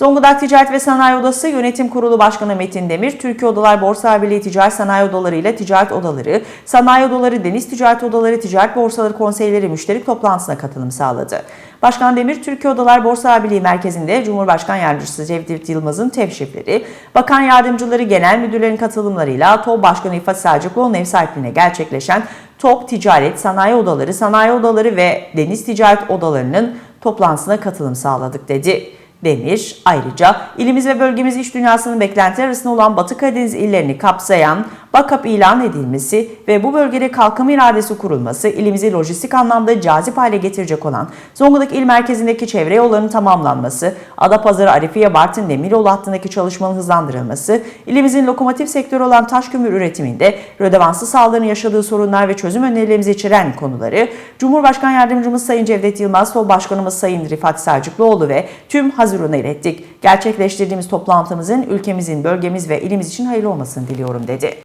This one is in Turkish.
Zonguldak Ticaret ve Sanayi Odası Yönetim Kurulu Başkanı Metin Demir, Türkiye Odalar Borsa Birliği Ticaret Sanayi Odaları ile Ticaret Odaları, Sanayi Odaları, Deniz Ticaret Odaları, Ticaret Borsaları Konseyleri müşterek toplantısına katılım sağladı. Başkan Demir, Türkiye Odalar Borsa Birliği Merkezi'nde Cumhurbaşkan Yardımcısı Cevdet Yılmaz'ın tevşifleri, Bakan Yardımcıları Genel Müdürlerin katılımlarıyla TOB Başkanı İfat Selçukluoğlu'nun ev sahipliğine gerçekleşen TOP Ticaret, Sanayi Odaları, Sanayi Odaları ve Deniz Ticaret Odaları'nın toplantısına katılım sağladık dedi. Demir. Ayrıca ilimiz ve bölgemiz iş dünyasının beklentileri arasında olan Batı Karadeniz illerini kapsayan BAKAP ilan edilmesi ve bu bölgede kalkınma iradesi kurulması ilimizi lojistik anlamda cazip hale getirecek olan Zonguldak il merkezindeki çevre yollarının tamamlanması, Adapazarı Arifiye Bartın Demiryolu hattındaki çalışmanın hızlandırılması, ilimizin lokomotif sektörü olan taş kömür üretiminde rödevanslı sahaların yaşadığı sorunlar ve çözüm önerilerimizi içeren konuları Cumhurbaşkan Yardımcımız Sayın Cevdet Yılmaz, Sol Başkanımız Sayın Rifat Selçukluoğlu ve tüm Hazirun'a ilettik. Gerçekleştirdiğimiz toplantımızın ülkemizin, bölgemiz ve ilimiz için hayırlı olmasını diliyorum dedi.